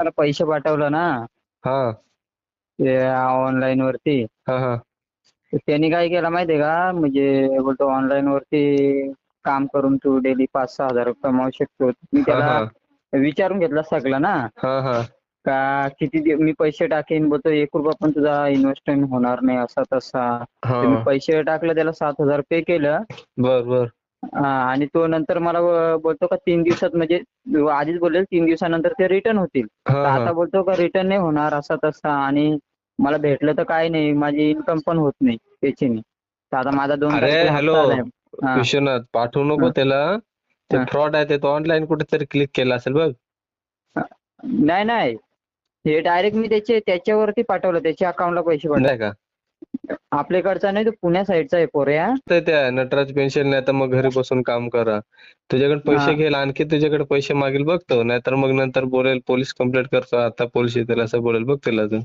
त्याला पैसे पाठवलं ना हा. ते ऑनलाईन वरती. हा हा. तर त्यांनी काय केलं माहितीये का? म्हणजे बोलतो ऑनलाईन वरती काम करून तू डेली पाच सहा हजार रुपये कमावू शकतो. मी त्याला विचारून घेतलं सगळं ना. हा हा. का किती दि- मी पैसे टाकेन? बोलतो एक रुपया पण तुझा इन्व्हेस्टमेंट होणार नाही असा तसा तर मी पैसे टाकले त्याला सात हजार पे केलं. बर बर. आणि तो नंतर मला बोलतो का तीन दिवसात म्हणजे आधीच बोलले तीन दिवसानंतर ते रिटर्न होतील. आता बोलतो का रिटर्न नाही होणार असा तसा आणि मला भेटलं तर काय नाही माझी इन्कम पण होत नाही त्याची तर आता माझा दोन हॅलो. विश्वनाथ पाठवू नको. त्याला. ते. फ्रॉड आहे ते तो ऑनलाईन कुठेतरी क्लिक केला असेल बघ. नाही नाही. हे डायरेक्ट मी त्याचे त्याच्यावरती पाठवलं त्याच्या अकाउंटला पैसे पाठवले. का? आपल्याकडचा नाही तो पुण्या साईडचा आहे पोऱ्या ते त्या नटराज पेन्शन नाही तर मग घरी बसून काम करा. तुझ्याकडे पैसे. घेईल आणखी तुझ्याकडे पैसे मागेल बघतो नाहीतर मग नंतर बोलेल पोलीस कंप्लेंट करतो आता पोलीस येतील असं बोलेल बघ त्याला अजून.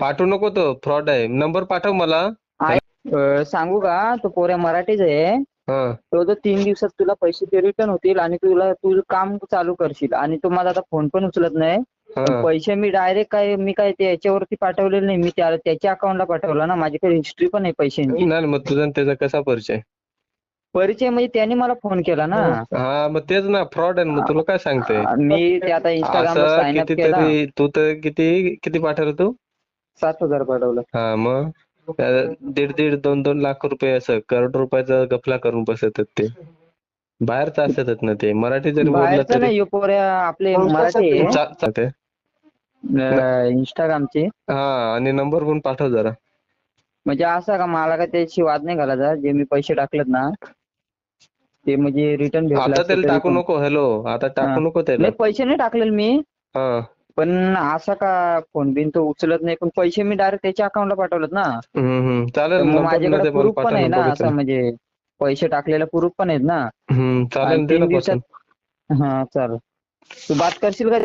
पाठवू नको तो फ्रॉड आहे. नंबर पाठव मला. अं, सांगू का? तो पोऱ्या मराठीच आहे. हा. तो जो तीन दिवसात तुला पैसे ते रिटर्न होतील आणि तुला तुझं काम चालू करशील आणि तो माझा आता फोन पण उचलत नाही. पैसे मी डायरेक्ट काय मी काय ते याच्यावरती पाठवलेले नाही. मी त्याला त्याच्या अकाउंटला पाठवला ना. माझ्याकडे हिस्ट्री पण आहे पैशांची. नाही मग तुझा आणि त्याचा कसा परिचय? परिचय म्हणजे त्याने मला फोन केला ना. हा मग तेच ना. फ्रॉड आहे ना. मग तुला काय सांगते मी ते आता असं साइन अप केला. कितीतरी तू तर किती किती पाठवलं तू? सात हजार पाठवलं. हा मग? त्या दीड दीड दोन दोन लाख रुपये असं. करोड रुपयाचा गफला करून बसतात ते. बाहेरचं असतात ना ते. मराठी जरी बोललं बाहेरचं तरी. नाही पोऱ्या. आपले मराठी आहे. चा-. इंस्टाग्रामचे हा आणि नंबर पण पाठव जरा. म्हणजे असं का मला काय त्याची वाद नाही घालायचा जे मी पैसे टाकलेत ना ते म्हणजे रिटर्न आता त्याला टाकू नको हॅलो आता टाकू. नको त्याला. नाही पैसे नाही टाकलेले मी. हा. पण असा का फोन बिन तो उचलत नाही पण पैसे मी डायरेक्ट त्याच्या अकाउंटला पाठवलेत ना. चालेल माझ्याकडे प्रूफ पण आहे ना. असं म्हणजे पैसे टाकलेला प्रूफ पण आहेत ना. चालेल दिवसात. हा चालेल. तू बात करशील का?